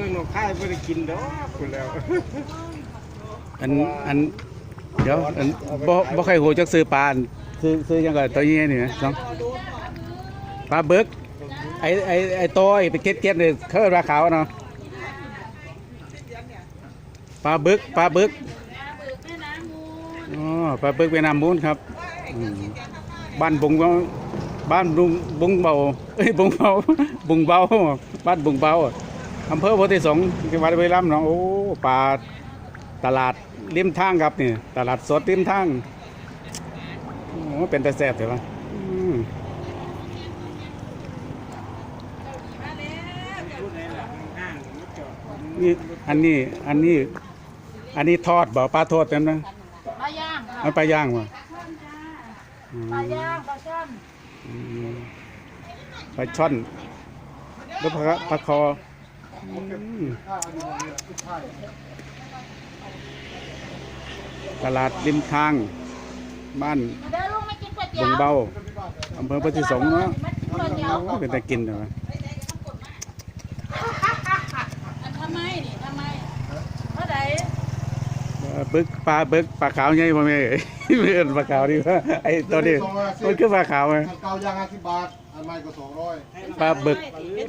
มืองหนองคายไม่ได้กินดอกคุณแล้วอันอันเดี๋ยวอันบ่บ่ใครหูจักซื้อปลาอันซื้อซื้อยังก็ตัวนี้นี่นะน้องปลาเบิกไอไอไอโตไอไปเก็ดเก็ดนี่เขาเรียกว่าขาวเนาะปลาบึกปลาบึกอ๋อปลาบึกเวียดนามมูนครับอืมบ้านบุงบาบ้านบุงบุงเบาเอ้ยบุงเบาบุงเบาบ้านบุงเบา อำเภอโพธิสงฆ์จังหวัดบุรีรัมย์เนาะโอ้ปลาตลาดริมทางครับนี่ตลาดสดริมทางโอ้เป็นแต่แซ่บเถอะวะอืมนี่อันนี้อันนี้อันนี้ทอดบ่ปลาทอดเต็มนะปลาย่างค่ะเอาปลาย่างบ่อืมปลาย่างปลาช่อนอืมปลาช่อนแล้วปลาปลาคออืม ตลาดริมทาง บ้านบงเบาอำเภอปฏิสงเนาะเป็นแต่กินเหรอทำไมนี่ทำไมเท่าไหร่ เอ่อ บึกปลาบึกปลาขาวใหญ่บ่แม่เอ้ยเพื่อนปลาขาวดีว่าไอ้ตัวนี้มันคือปลาขาวไหมอันเก่ายางห้าสิบบาทอันใหม่ก็สองร้อยปลาบึกเป็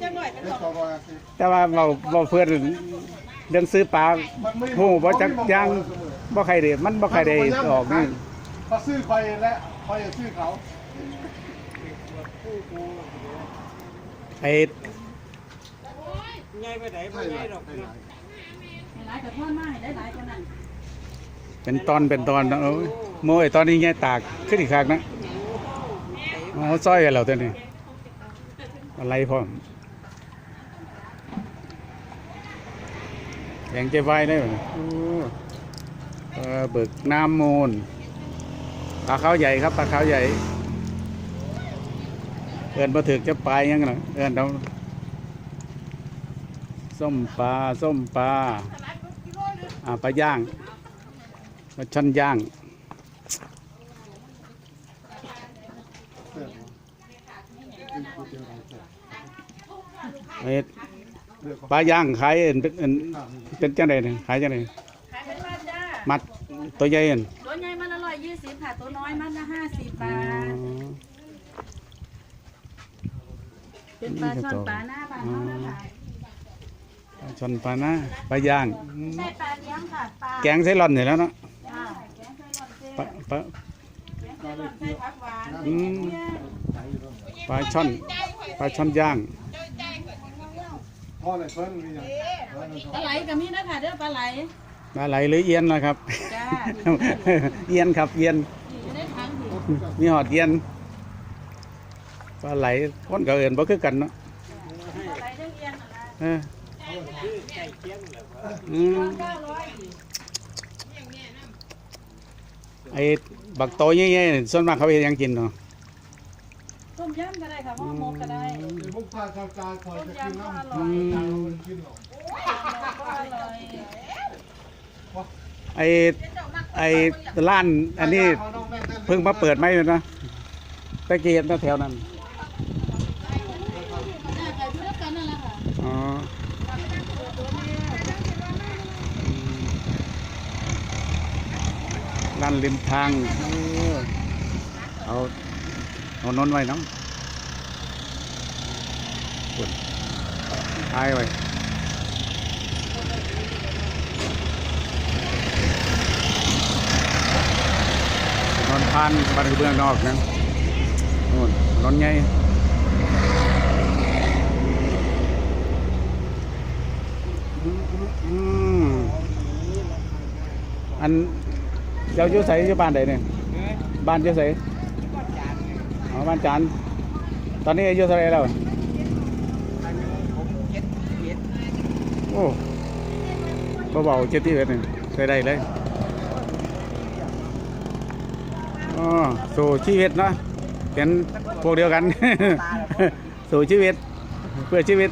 นสองร้อยห้าสิบแต่ว่าเราเราเพื่อนเรื่องซื้อปลามันไม่โอ้บ่จักย่างบ่ใครเด้มันบ่ใครได้ออกนี่เขาซื้อคอยและคอยจะซื้อเขาไอ้ไงไปไหนไม่ได้ดอกนะหลายกับพ่อมาให้ได้หลายกว่านั้น เป็นตอนเป็นตอนเนาะเอ้โมไอตอนนี้แง่ตากขึ้นอีกครั้งนะอ๋อซอยกันแล้วตัวนี้อะไรพร้อแข็งใจไว้ได้บ่เนี่ยโอ้เบิกน้ำมูลปลาขาวใหญ่ครับปลาขาวใหญ่ เอินมาถึกจะไปยยังไงเอินเราส้มปลาส้มปลาอ่าปลาย่าง ปลาช่อนย่างเอ็ดปลาย่างขายเอ็นเป็นเอ็นเป็นจังไดเนี่ยขายจังไดขายเป็นมัดจ้ามัดตัวใหญ่เอ็นตัวใหญ่มันละร้อยยี่สิบค่ะตัวน้อยมันละห้าสิบบาทเป็นปลาช่อนปลาหน้าปลาเท่านั้นค่ะปลาช่อนปลาหน้าปลาย่างอืมใช่ปลาเลี้ยงค่ะปลาแกงไส้ร่อนอยู่แล้วเนาะ จ้าแกงไส้รอนเส้น ปลาปลาแกงไส้รอนไส้ผักหวานอืมปลาช่อนปลาช่อนย่างพ่อไหนเพิ่นมีอย่างปลาไหลกับมีนะคะเด้อปลาไหลปลาไหลหรือเอียนนะครับ จ้าเอียนครับเอียนอยู่ในถังดิมีหอดเอียนปลาไหลคนก็เอินบ่คือกันเนาะปลาไหลเด้อเอียนอะไรเอออืม เก้าร้อย ไอ้บักโตใหญ่ๆนี่ส่วนมากเขาเฮ็ดหยังกินเนาะต้มยำก็ได้ค่ะหม้อหมกก็ได้ไอ้พวกทางทางการคอยต้มจะกินยำก็น้ำอร่อยจางมันกินหรอกก็อร่อยไอ้ไอ้ร้านอันนี้เพิ่งมาเปิดไหมเนาะตะเกียบนะแถวนั้น น่าจะอยู่ด้วยกันนั่นแหละค่ะ อ๋อร้านริมทางเอาเอานนไว้น้องคุณทายไว้นอนพานบ้านเบื้องนอกนะนู่นนนใหญ่อืมอัน เจ้าอยู่ใส่อยู่บ้านใดเนี่ยบ้านอยู่ใส่อ๋อบ้านจันทร์ตอนนี้อายุเท่าไหรแล้วโอ้เบาๆเจ็ดที่เอ็ดนี่ใส่ได้เลยอ๋อสู่ชีวิตเนาะเป็นพวกเดียวกัน สู่ชีวิต เพื่อชีวิต